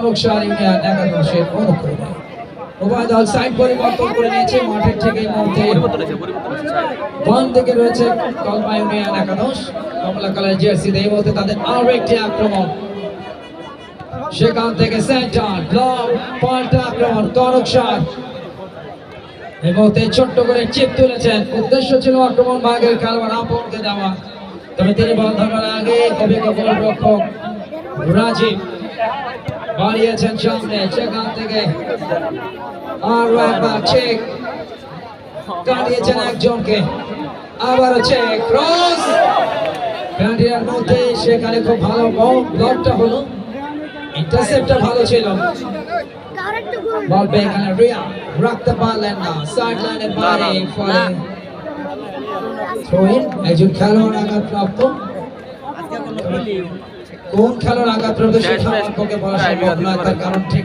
কনকশাল union একাদশের অনুকূলে উভয় দল সাইড পরিবর্তন করে নিয়েছে মাঠের থেকে এই মুহূর্তে বাম দিকে রয়েছে কলমা ইউনিয়ন একাদশ কমলা কালার জার্সিতে এই মুহূর্তে তাদের আরও একটি আক্রমণ। সেখান থেকে সেন্টার ব্লক পাল্টা আক্রমণ কনকশাল এই মুহূর্তে ছোট্ট করে চিপ তুলেছেন। উদ্দেশ্য ছিল আক্রমণ ভাগের খেলোয়াড় আপনকে দেওয়া। তবে তিনি বল ধরার আগে অভিজ্ঞ গোলরক্ষক রাজীব বাড়িয়েছেন সামনে সেখান থেকে আরও একবার চেক কাটিয়েছেন একজনকে। আবারও চেক ক্রস ব্যান্ডিয়ার মধ্যে সেখানে খুব ভালো ব্লকটা হলো। ইন্টারসেপ্টটা ভালো ছিল। বল গেলেন রিয়া রাখতে পারলেন না। সাইড লাইনের বাইরে ফলে একজন খেলোয়াড় আঘাত প্রাপ্ত কোন খেলোয়াড় আঘাত সেটা আমার পক্ষে বলা সম্ভব নয় তার কারণ ঠিক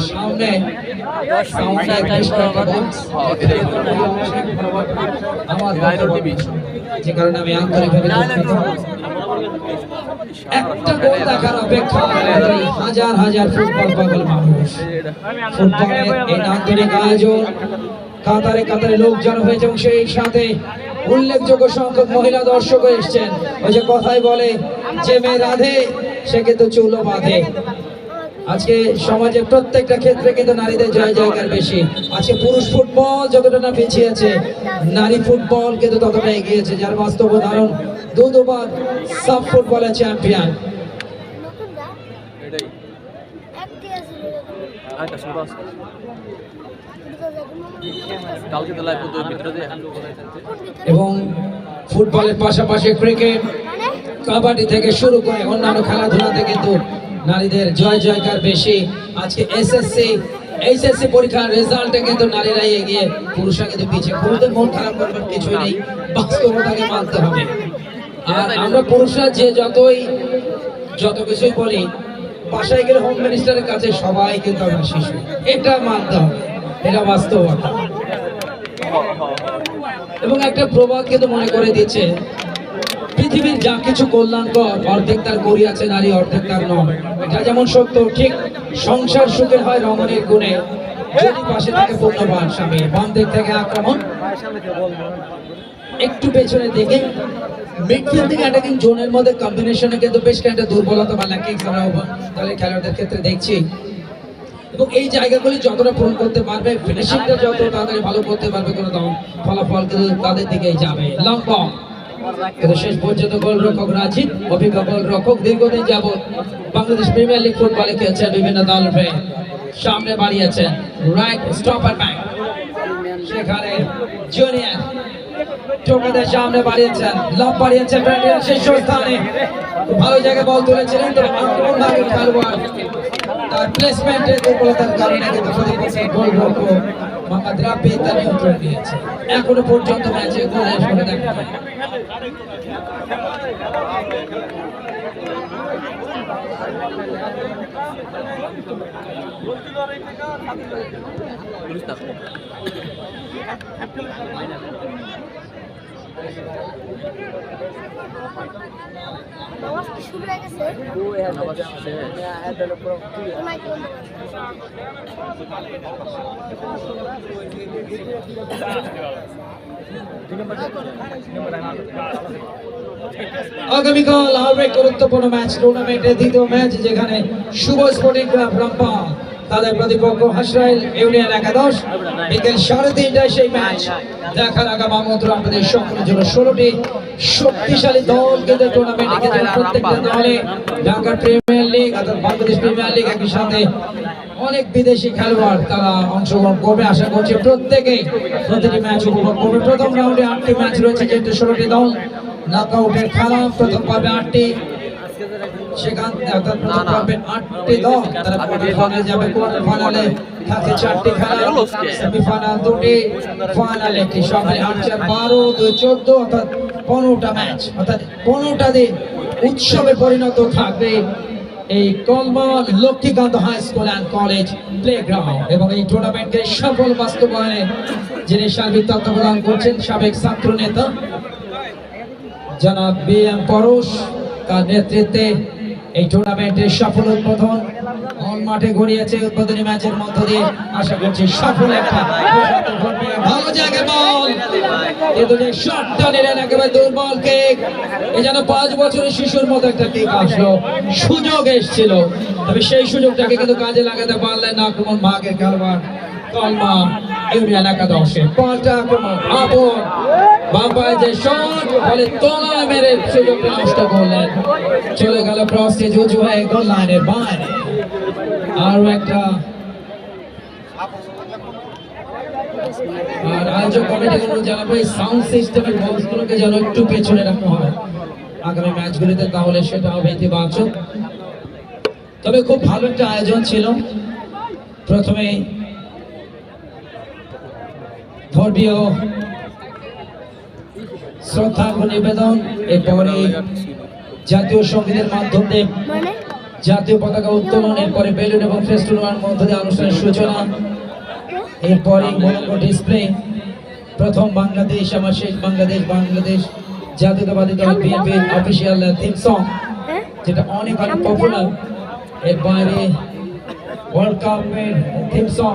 সামনে আমার যে কারণে আমি আন্তরিকভাবে একটা গোল দেখার অপেক্ষা হাজার হাজার ফুটবল পাগল মানুষ। ফুটবলের এই আন্তরিক আয়োজন কাতারে কাতারে লোক জড়ো হয়েছে এবং সেই সাথে উল্লেখযোগ্য সংখ্যক মহিলা দর্শক এসছেন। ওই যে কথাই বলে যে মেয়ে রাধে সে কিন্তু চুলো বাঁধে। আজকে সমাজের প্রত্যেকটা ক্ষেত্রে কিন্তু নারীদের জয় জয়কার বেশি। আজকে পুরুষ ফুটবল যতটা না পিছিয়েছে নারী ফুটবল কিন্তু ততটা এগিয়েছে যার বাস্তব উদাহরণ দু দুবার সাব ফুটবলের চ্যাম্পিয়ন তো লাইভ ভিতরে দিয়ে এবং ফুটবলের পাশাপাশি ক্রিকেট, কাবাডি থেকে শুরু করে অন্যান্য খেলাধুলাতে কিন্তু নারীদের জয় জয়কার বেশি। আজকে এসএসসি এইচএসসি পরীক্ষার রেজাল্টে কিন্তু নারীরাই এগিয়ে, পুরুষরা কিন্তু পিছিয়ে। পুরুষদের মন খারাপ করবার কিছুই নেই, বাস্তবতাকে মানতে হবে। আর আমরা পুরুষরা যে যতই, যত কিছুই বলি, বাসায় গেলে হোম মিনিস্টারের কাছে সবাই কিন্তু আমরা শিশু। এটা মানতে হবে। এটা বাস্তবতা এবং একটা প্রবাদ কিন্তু মনে করে দিচ্ছে, পৃথিবীর যা কিছু কল্যাণকর, অর্ধেক তার করিয়াছে নারী অর্ধেক তার নয়। এটা যেমন সত্য, ঠিক সংসার সুখের হয় রমণীর গুণে। যদি পাশে থাকে পূর্ণবান স্বামী বাম দিক থেকে আক্রমণ। একটু পেছনে দিকে মিডফিল্ড থেকে অ্যাটাকিং জোনের মধ্যে কম্বিনেশনে কিন্তু বেশ কয়েকটা দুর্বলতা বা দলের খেলোয়াড়দের ক্ষেত্রে দেখছি। এবং এই জায়গাগুলি যতটা পূরণ করতে পারবে ফিনিশিংটা যত তাড়াতাড়ি ভালো করতে পারবে, কোনো তখন ফলাফল কিন্তু তাদের দিকেই যাবে। লং কিন্তু শেষ পর্যন্ত গোলরক্ষক রাজীব, অভিজ্ঞ গোলরক্ষক দীর্ঘদিন যাবৎ বাংলাদেশ প্রিমিয়ার লিগ ফুটবলে খেলছেন বিভিন্ন দল সামনে বাড়িয়েছেন রাইট স্টপার ব্যাক। সেখানে জুনিয়র সামনে বাড়িয়েছেন লাভ বাড়িয়েছেন ভালো জায়গায় বল তুলেছিলেন আক্রমণ খেলোয়াড়। তার প্লেসমেন্টে দুর্বলতার কারণে কিন্তু মোহাম্মদ রাব্বি তার নিয়ন্ত্রণ নিয়েছে। এখনও পর্যন্ত ম্যাচে গোলের ফলে দেখা হয়ে আগামীকাল আরও গুরুত্বপূর্ণ ম্যাচ টুর্নামেন্টের দ্বিতীয় ম্যাচ যেখানে শুভ স্পোর্টিং ক্লাব রামপা তাদের প্রতিপক্ষ হাসরাইল ইউনিয়ন একাদশ। বিকেল সাড়ে তিনটায় সেই ম্যাচ। দেখার আগাম আমন্ত্রণ আমাদের সকলের জন্য ষোলোটি শক্তিশালী দল কিন্তু টুর্নামেন্টে কিন্তু প্রত্যেকটা দলে ঢাকা প্রিমিয়ার লিগ অর্থাৎ বাংলাদেশ প্রিমিয়ার লিগ একই সাথে অনেক বিদেশি খেলোয়াড় তারা অংশগ্রহণ করবে। আশা করছি প্রত্যেকেই প্রতিটি ম্যাচ উপভোগ করবে। প্রথম রাউন্ডে আটটি ম্যাচ রয়েছে যেহেতু ষোলোটি দল নকআউটের খেলা প্রথম পাবে আটটি সেখান অর্থাৎ প্রথম পর্বে আটটি দল তারা কোয়ার্টার ফাইনালে যাবে কোয়ার্টার ফাইনালে থাকে চারটি খেলা। সেমিফাইনাল দুটি ফাইনাল একটি। সব মিলে আট চার বারো দুই চোদ্দ অর্থাৎ পনেরোটা ম্যাচ অর্থাৎ পনেরোটা দিন উৎসবে পরিণত থাকবে এই Kalma Lakshmikanta high school and college playground এবং এই টুর্নামেন্টকে সফল বাস্তবায়নে যিনি সার্বিক তত্ত্বাবধান করছেন সাবেক ছাত্র নেতা জনাব বি এম পরশ তার নেতৃত্বে এই টুর্নামেন্টের সফল উদ্বোধন। অল মাঠে গড়িয়েছে উদ্বোধনী ম্যাচের মধ্য দিয়ে। আশা করছি সফল একটা ভালো জায়গায় বল। একেবারে দুর্বল কেক এই যেন পাঁচ বছরের শিশুর মতো একটা কেক আসলো। সুযোগ এসেছিল। তবে সেই সুযোগটাকে কিন্তু কাজে লাগাতে পারলেন না আক্রমণ ভাগের খেলোয়াড়। ইউনিয়ন একাদশে পাল্টা আক্রমণ। আপন বাম্পায় যে শট বলে তলায় মেরে নষ্ট করলেন। চলে গেল ক্রসে জুজু হয়ে গোল বাইরে আরও একটা। আর আয়োজক কমিটিগুলো জানাব সাউন্ড সিস্টেমের বক্সগুলোকে যেন একটু পেছনে রাখা হয়। আগামী ম্যাচগুলিতে তাহলে সেটা হবে ইতিবাচক তবে খুব ভালো একটা আয়োজন ছিল। প্রথমে ধর্মীয় শ্রদ্ধা নিবেদন এরপরে জাতীয় সঙ্গীতের মাধ্যমে মানে? জাতীয় পতাকা উত্তোলন এরপরে বেলুন এবং ফেস্টুনের মধ্য দিয়ে অনুষ্ঠানের সূচনা এরপরে মনোজ্ঞ ডিসপ্লে প্রথম বাংলাদেশ আমার শেষ বাংলাদেশ বাংলাদেশ জাতীয়তাবাদী দল বিএনপির অফিসিয়াল থিম সং যেটা অনেক অনেক পপুলার এর বাইরে ওয়ার্ল্ড কাপের থিম সং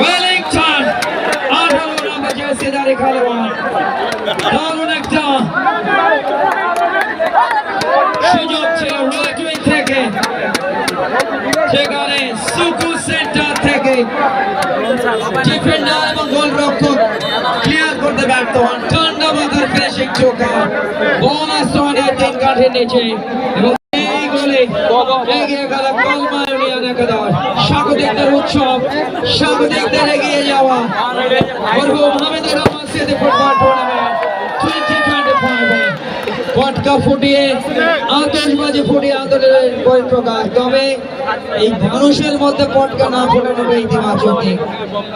ওয়েলিংটন আঠারো দারুণ একটা সুযোগ ছিল উইং থেকে। সেখানে সুকু সেন্টার থেকে ডিফেন্ডার এবং ক্লিয়ার করতে ব্যর্থ হন। ঠান্ডা মাথার চোখা কাঠের নিচে এবং এগিয়ে গেল কলমা ইউনিয়ন স্বাগতিকদের উৎসব স্বাগতিকদের এগিয়ে যাওয়া ফাইভে পটকা ফুটিয়ে, আতশবাজি ফুটিয়ে আন্দোলনের বহিঃপ্রকাশ তবে এই মানুষের মধ্যে পটকা না ফোটানোটা ইতিবাচক দিক।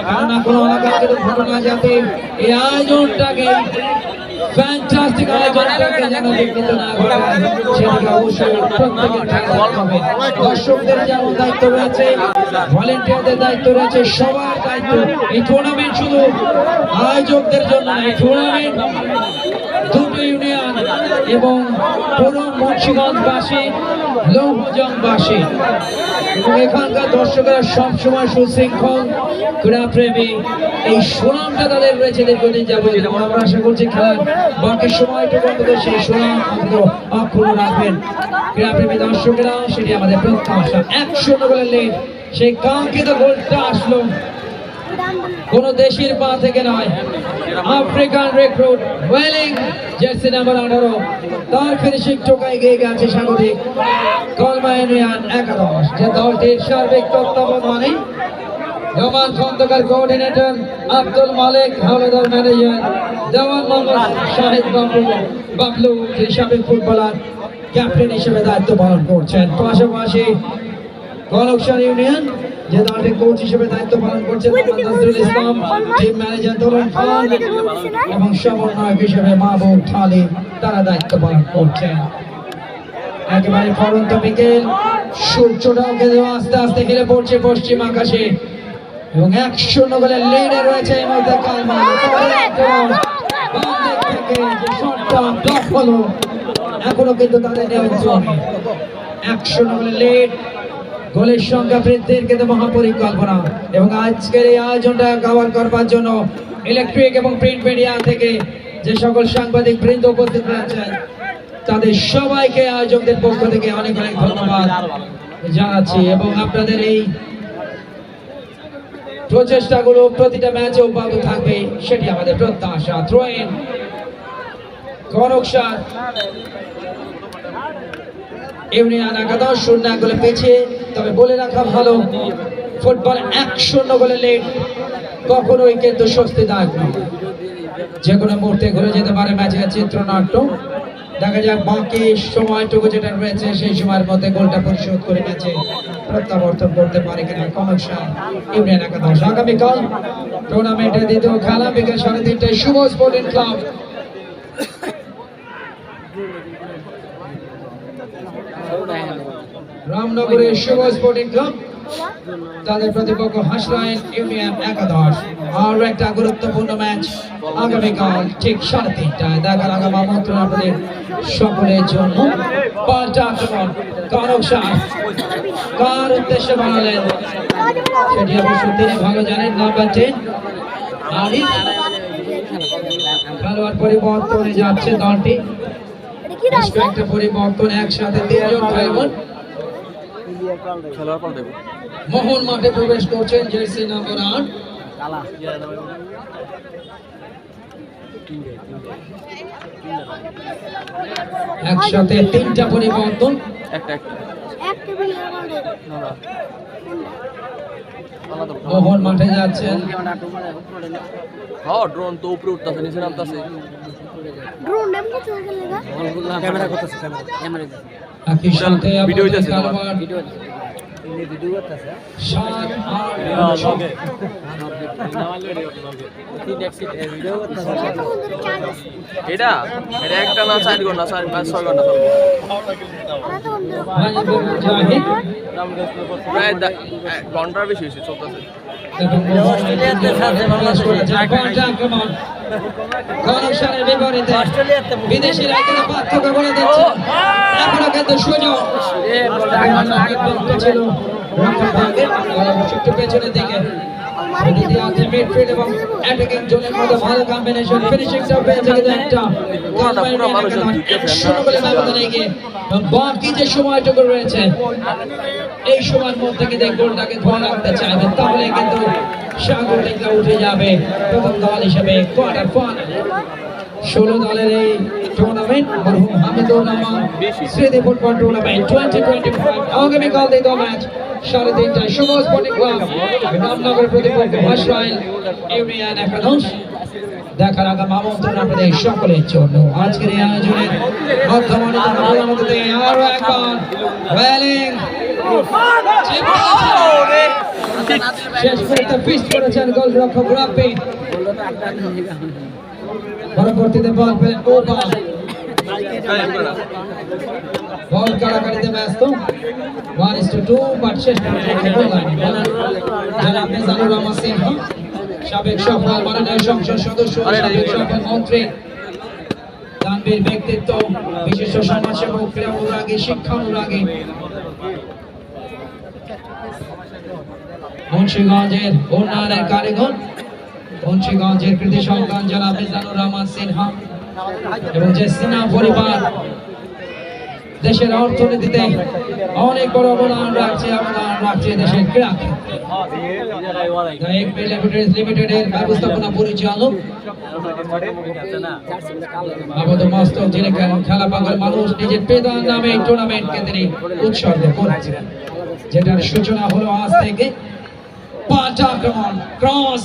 কেননা কোনো অনাকাঙ্ক্ষিত ঘটনা যাতে এই আয়োজনটাকে ফ্যান্টাস্টিক আয়োজনটাকে যেন বিঘ্নিত না ঘটায় সেদিকে অবশ্যই প্রত্যেকে খেয়াল হবে। দর্শকদের যেমন দায়িত্ব রয়েছে ভলেন্টিয়ারদের দায়িত্ব রয়েছে সবার দায়িত্ব এই টুর্নামেন্ট শুধু আয়োজকদের জন্য এই টুর্নামেন্ট এবং পুরো মুন্সিগঞ্জবাসী লৌহজংবাসী এবং এখানকার দর্শকেরা সবসময় সুশৃঙ্খল, ক্রীড়াপ্রেমী। এই সুনামটা তাদের রয়েছে দীর্ঘদিন যাবত এবং আমরা আশা করছি খেলার বাকি সময়টুকু অন্তত সেই সুনাম অন্তত অক্ষুণ্ণ রাখবেন। ক্রীড়াপ্রেমী দর্শকেরা, সেটি আমাদের প্রত্যাশা। একশো গোলের লিড সেই কাঙ্ক্ষিত গোলটা আসলো কোন দেশের পা থেকে নয়। African recruit Welling jersey number আঠারো। তার ফিনিশিং টোকায় গিয়ে গেছে স্বাগতিক কলমা ইউনিয়ন একাদশ। যে দলটির সার্বিক তত্ত্বাবধানে জমান খন্দকার কোঅর্ডিনেটর আব্দুল মালিক, হাওলাদার ম্যানেজার দেওয়ান মোহাম্মদ শাহিদ বাবলু বাবলু সাবেক ফুটবলার ক্যাপ্টেন হিসেবে দায়িত্ব পালন করছেন। পাশাপাশি গলকসার ইউনিয়ন যে দলটির কোচ হিসেবে দায়িত্ব পালন করছেন ইসলাম টিম ম্যানেজার দোলন খান এবং সমন্বয়ক হিসেবে মাহবুব খালি তারা দায়িত্ব পালন করছেন একেবারে পরন্ত বিকেল সূর্যটাও কিন্তু আস্তে আস্তে হেলে পড়ছে পশ্চিম আকাশে। এবং একশো গোলের লিডে রয়েছে এই মধ্যে কালমা। ব্লক হলো এখনও কিন্তু তাদের নিয়ন্ত্রণে একশো গোলের লিড গোলের সংখ্যা বৃদ্ধির কিন্তু মহাপরিকল্পনা। এবং আজকের এই আয়োজনটা কভার করবার জন্য ইলেকট্রিক এবং প্রিন্ট মিডিয়া থেকে যে সকল সাংবাদিক বৃন্দ উপস্থিত রয়েছেন, তাদের সবাইকে আয়োজকদের পক্ষ থেকে অনেক অনেক ধন্যবাদ জানাচ্ছি। এবং আপনাদের এই প্রচেষ্টাগুলো প্রতিটা ম্যাচে অব্যাহত থাকবে, সেটি আমাদের প্রত্যাশা। থ্রোইন কনক ইউনিয়ন একাদশ শূন্য এক গোলে পেছিয়ে তবে বলে রাখা ভালো, ফুটবল এক শূন্য গোলে লেট কখনোই কিন্তু স্বস্তিদায়ক নয়। যে কোনো মুহূর্তে ঘুরে যেতে পারে ম্যাচের চিত্রনাট্য। দেখা যাক বাকি সময়টুকু যেটা রয়েছে, সেই সময়ের মধ্যে গোলটা পরিশোধ করে ম্যাচে প্রত্যাবর্তন করতে পারে কিনা কনকশা ইউনিয়ন একাদশ। আগামীকাল টুর্নামেন্টের দ্বিতীয় খেলা বিকেল সাড়ে তিনটায় শুভ স্পোর্টিং ক্লাব রামনগরের শুভ স্পোর্টিং ক্লাব। তাদের প্রতিপক্ষ হাসরাইন ইউনিয়ন একাদশ। আর একটা গুরুত্বপূর্ণ ম্যাচ আগামীকাল ঠিক সাড়ে তিনটায়। দেখার আগাম আমন্ত্রণ আপনাদের সকলের জন্য। পাল্টা আক্রমণ, কারক শাহ কার উদ্দেশ্যে বানালেন? সেটি অবশ্য তিনি ভালো জানেন নাম্বার টেন খেলোয়াড় পরিবর্তনে যাচ্ছে দলটি। কয়েকটা পরিবর্তন একসাথে তিনজন খেলোয়াড় খেলোয়াড় মোহন মাঠে প্রবেশ করছেন জার্সি নাম্বার 8 কালা একসাথে তিনটা পরিবর্তন। একটা একটা। এক মোহন মাঠে যাচ্ছেন। হ্যাঁ ড্রোন তো উপরে উঠতেছে নিচে নামতেছে। ড্রোন ভিডিও ভিডিও করতেছে। ভিডিও করতেছে। এটা? এটা একটা না চার ঘণ্টা চার পাঁচ ছয় ঘণ্টা চলবে। প্রায় ঘণ্টার বেশি হয়েছে চলতেছে। বিপরীতে বিদেশিরা এখানে পার্থক্য করে দিচ্ছে। এখনও কিন্তু সুযোগ। ছিল। পেছনের দিকে। দ্বিতীয়ার্ধে মিডফিল্ড এবং অ্যাটাকিং জোনের মধ্যে ভালো কম্বিনেশন ফিনিশিংটা পেয়েছে কিন্তু একটা পুরোটা পুরো মানুষজন ঢুকে একশো করে ব্যবধানে এগিয়ে এবং বাকি যে সময়টুকু রয়েছে? এই সময়ের মধ্যে কিন্তু গোলটাকে ধরে রাখতে চাইবে তাহলে কিন্তু স্বাগতিকরা উঠে যাবে। প্রথম দল হিসেবে কোয়ার্টার ফাইনালে ষোলো দলের এই টুর্নামেন্ট মরহুম হামিদুর রহমান স্মৃতি football tournament twenty twenty five আগামীকাল দ্বিতীয় ম্যাচ, সাড়ে তিনটায়। শুভ স্পোর্টিং ক্লাব রামনগর প্রতিপক্ষ ভাসরাইল, ইউনিয়ন একাদশ। দেখার আগাম আমন্ত্রণ আপনাদের সকলের জন্য। আজকের এই আয়োজনের মধ্যমানিত আরও একবার ওয়েলিং শেষ মুহূর্তে পিচ করেছেন গোলরক্ষক রাব্বি। পরবর্তীতে বল পেলেন ওবা বল। কাড়াকাড়িতে ব্যস্ত। One is to two but শেষ মেজানুর রহমান সাবেক সফল মাননীয় সংসদ সদস্য সাবেক সফল মন্ত্রী দানবীর ব্যক্তিত্ব বিশিষ্ট সমাজসেবক ক্রীড়া অনুরাগী শিক্ষা অনুরাগী মুন্সিগঞ্জের উন্নয়নের কারিগর মুন্সিগঞ্জের কৃতি সন্তান জনাব মিজানুর রহমান সিনহা এবং যে সিনহা পরিবার দেশের অর্থনীতিতে অনেক বড় অবদান রাখছে অবদান রাখছে দেশের ক্রীড়া যেটার সূচনা হলো আজ থেকে পাঁচ আক্রমণ ক্রস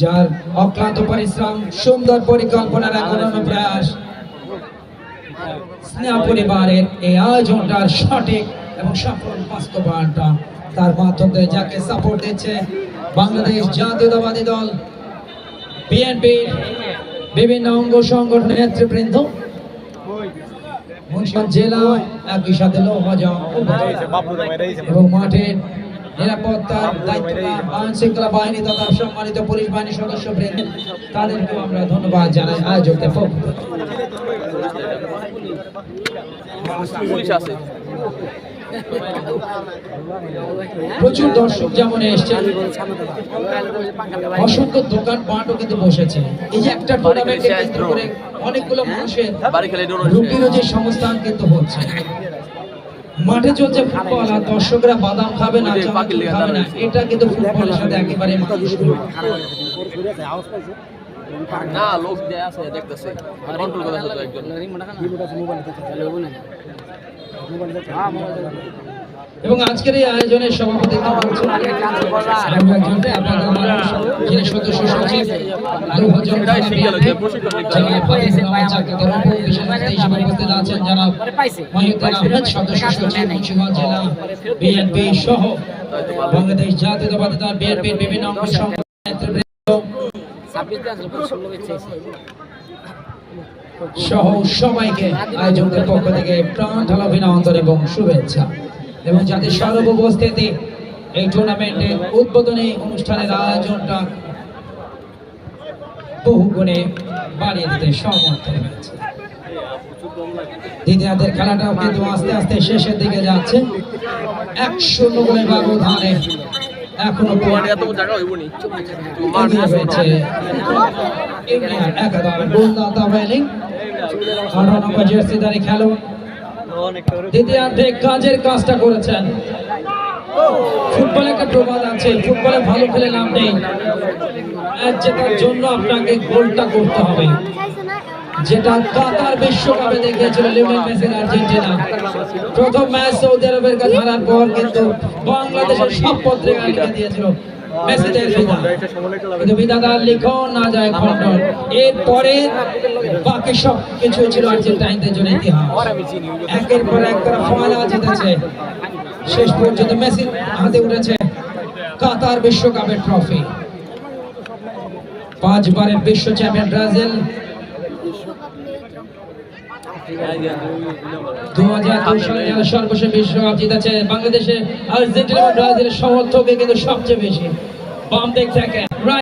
যার অক্লান্ত পরিশ্রম, সুন্দর পরিকল্পনার এক অনন্য প্রয়াস। স্নেহ পরিবারের এই আয়োজনটার সঠিক এবং সফল বাস্তবায়নটা তার মাধ্যমে যাকে সাপোর্ট দিচ্ছে বাংলাদেশ জাতীয়তাবাদী দল, বিএনপির বিভিন্ন অঙ্গ সংগঠনের নেতৃবৃন্দ। জেলা একই সাথে লৌহজং এবং মাঠের নিরাপত্তার দায়িত্ব আইন শৃঙ্খলা বাহিনী তথা সম্মানিত পুলিশ বাহিনীর সদস্য বৃন্দ তাদেরকেও আমরা ধন্যবাদ জানাই আয়োজকদের পক্ষ পুলিশ আছে। প্রচুর দর্শক যেমন এসছে অসংখ্য দোকান পাটও কিন্তু বসেছে। এই যে একটা টুর্নামেন্টকে কেন্দ্র করে অনেকগুলো মানুষের রুটিরও যে সংস্থান কিন্তু হচ্ছে। মাঠে চলছে ফুটবল আর দর্শকরা বাদাম খাবে না খাবে না। এটা কিন্তু ফুটবলের সাথে একেবারে। না লোক দেয়া আছে দেখতেছে। কন্ট্রোল করতেছে তো একজন। এবং আজকের এই আয়োজনের সভাপতিত্ব করছেন সদস্য সচিব আছেন যারা মহিউদ্দিন আহমেদ সদস্য সচিব জেলা বিএনপি সহ বাংলাদেশ জাতীয়তাবাদী দল বিএনপির বিভিন্ন অঙ্গ নেতৃবৃন্দ সহ সবাইকে আয়োজকদের পক্ষ থেকে প্রাণ ঢালা অভিনন্দন এবং শুভেচ্ছা। এবং যাদের সর্ব উপস্থিতি এই টুর্নামেন্টের উদ্বোধনী অনুষ্ঠানের আয়োজনটা বহু গুণে বাড়িয়ে দিতে সমর্থ হয়েছে। দ্বিতীয়ার্ধের খেলাটাও কিন্তু আস্তে আস্তে শেষের দিকে যাচ্ছে। এক শূন্য গোলের ব্যবধানে এখনও ইংল্যান্ড একাদশ গোলদাতা ওয়েলিং। আঠারো নম্বর জার্সিধারী খেলোয়াড় দ্বিতীয়ার্ধে কাজের কাজটা করেছেন। ফুটবলে একটা প্রবাদ আছে, ফুটবলে ভালো খেলে নাম নেই। জেতার জন্য আপনাকে গোলটা করতে হবে। যেটা কাতার বিশ্বকাপে দেখিয়েছিল লিওনেল মেসির আর্জেন্টিনা। প্রথম ম্যাচ সৌদি আরবের কাছে হারার পর কিন্তু বাংলাদেশের সব পত্রিকা দিয়েছিল কিন্তু বিধাতার লিখন না যায় খণ্ডন এরপরে বাকি সব কিছু ছিল আর্জেন্টাইনদের জন্য ইতিহাস। একের পর এক তারা ফয়লা জিতেছে। শেষ পর্যন্ত মেসি হাতে উঠেছে কাতার বিশ্বকাপের ট্রফি। পাঁচবারের বিশ্ব চ্যাম্পিয়ন ব্রাজিল দু হাজার দুই সালে যারা সর্বশেষ বিশ্বকাপ জিতেছে বাংলাদেশে, আর্জেন্টিনা ব্রাজিলের সমর্থকে কিন্তু সবচেয়ে বেশি। বাম দিক থেকে